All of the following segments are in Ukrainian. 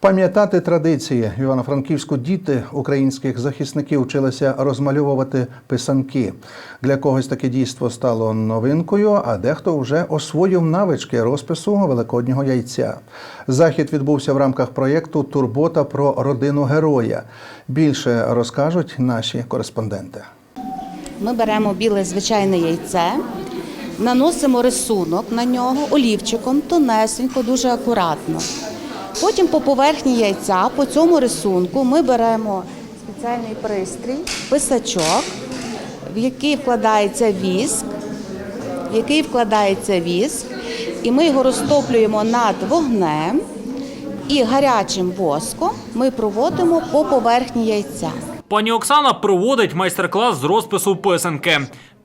Пам'ятати традиції Івано-Франківську діти українських захисників вчилися розмальовувати писанки. Для когось таке дійство стало новинкою, а дехто вже освоїв навички розпису великоднього яйця. Захід відбувся в рамках проєкту Турбота про родину героя. Більше розкажуть наші кореспонденти. Ми беремо біле звичайне яйце, наносимо рисунок на нього олівчиком, тонесенько, дуже акуратно. Потім по поверхні яйця, по цьому рисунку, ми беремо спеціальний пристрій, писачок, в який вкладається віск, в який вкладається віск, і ми його розтоплюємо над вогнем і гарячим воском ми проводимо по поверхні яйця. Пані Оксана проводить майстер-клас з розпису писанки.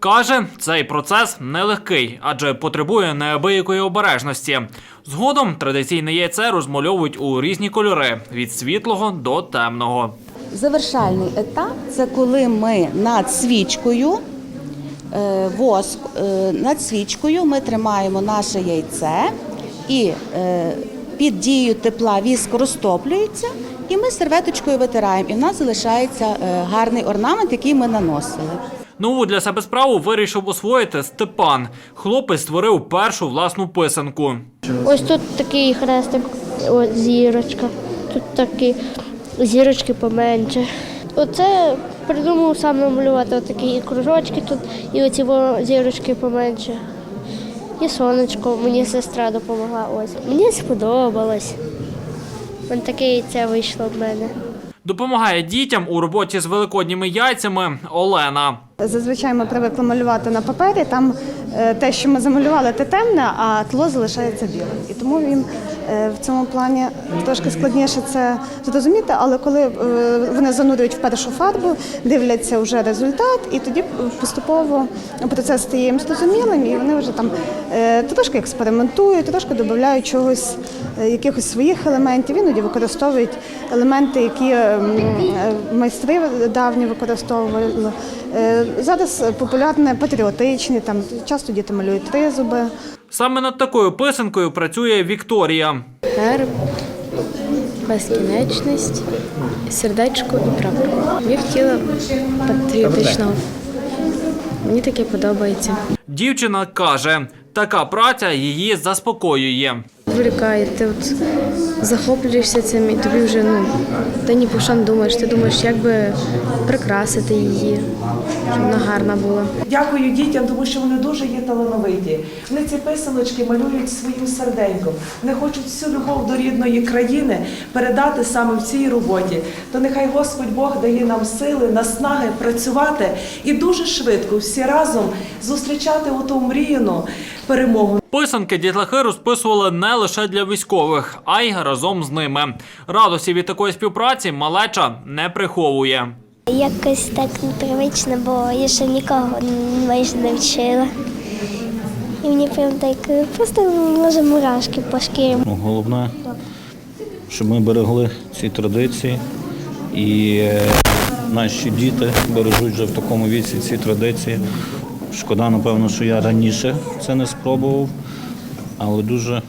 Каже, цей процес нелегкий, адже потребує неабиякої обережності. Згодом традиційне яйце розмальовують у різні кольори від світлого до темного. Завершальний етап це коли ми над свічкою е, воск, е, над свічкою ми тримаємо наше яйце і е, під дією тепла віск розтоплюється, і ми серветочкою витираємо. І в нас залишається гарний орнамент, який ми наносили. Нову для себе справу вирішив освоїти Степан. Хлопець створив першу власну писанку. Ось тут такий хрестик, ось зірочка. Тут такі зірочки поменше. Оце придумав сам намалювати отакі кружочки тут і оці зірочки поменше. І сонечко, мені сестра допомогла. Ось. Мені сподобалось. Ось таке яйце вийшло в мене. Допомагає дітям у роботі з великодніми яйцями Олена. Зазвичай ми привикли малювати на папері. Там е, те, що ми замалювали, те темне, а тло залишається білим. І тому він е, в цьому плані трошки складніше це зрозуміти. Але коли е, вони занурюють в першу фарбу, дивляться вже результат, і тоді поступово процес стає їм зрозумілим, і вони вже там трошки експериментують, трошки додають чогось, якихось своїх елементів. Іноді використовують елементи, які е, е, майстри давні використовували. Е, Зараз популярне патріотичні, там часто діти малюють тризуби. Саме над такою писанкою працює Вікторія. Герб, безкінечність, сердечко і прапор. Я хотіла патріотичного. Мені таке подобається. Дівчина каже, така праця її заспокоює. Відволікає, ти от захоплюєшся цим і тобі вже ну, ти ні про що не думаєш. Ти думаєш, як би прикрасити її, щоб вона гарна була. Дякую дітям, тому що вони дуже є талановиті. Вони ці писаночки малюють своїм серденьком. Вони хочуть всю любов до рідної країни передати саме в цій роботі. То нехай Господь Бог дає нам сили, наснаги працювати і дуже швидко всі разом зустрічати оту мріяну перемогу. Писанки дітлахи розписували не лише для військових, а й разом з ними. Радості від такої співпраці малеча не приховує. Якось так непривично, бо я ще нікого майже не вчила. І мені прям так просто може мурашки по шкірі. Ну, Головне, щоб ми берегли ці традиції і е, наші діти бережуть вже в такому віці ці традиції. Шкода, напевно, що я раніше це не спробував, але дуже,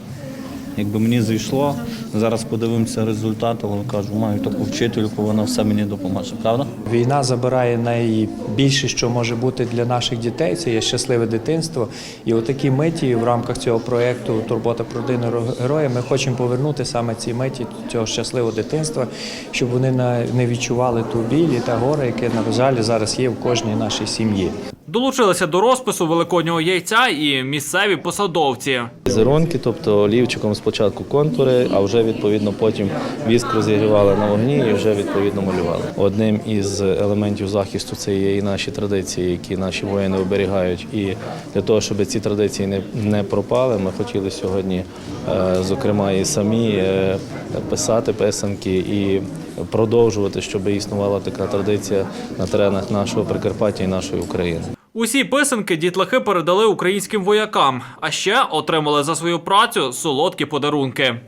якби мені зійшло. Зараз подивимося результат, але кажу, маю таку вчительку, вона все мені допоможе, правда? Війна забирає найбільше, що може бути для наших дітей. Це є щасливе дитинство. І отакі миті в рамках цього проєкту Турбота про родину героя. Ми хочемо повернути саме ці миті цього щасливого дитинства, щоб вони не відчували ту біль і те горе, яке на жаль зараз є в кожній нашій сім'ї. Долучилися до розпису великоднього яйця і місцеві посадовці. Візерунки, тобто олівчиком спочатку контури, а вже відповідно потім віск розігрівали на вогні і вже відповідно малювали. Одним із елементів захисту це є і наші традиції, які наші воїни оберігають. І для того, щоб ці традиції не, не пропали, ми хотіли сьогодні, е, зокрема, і самі е, писати писанки і продовжувати, щоб існувала така традиція на теренах нашого Прикарпаття і нашої України. Усі писанки дітлахи передали українським воякам, а ще отримали за свою працю солодкі подарунки.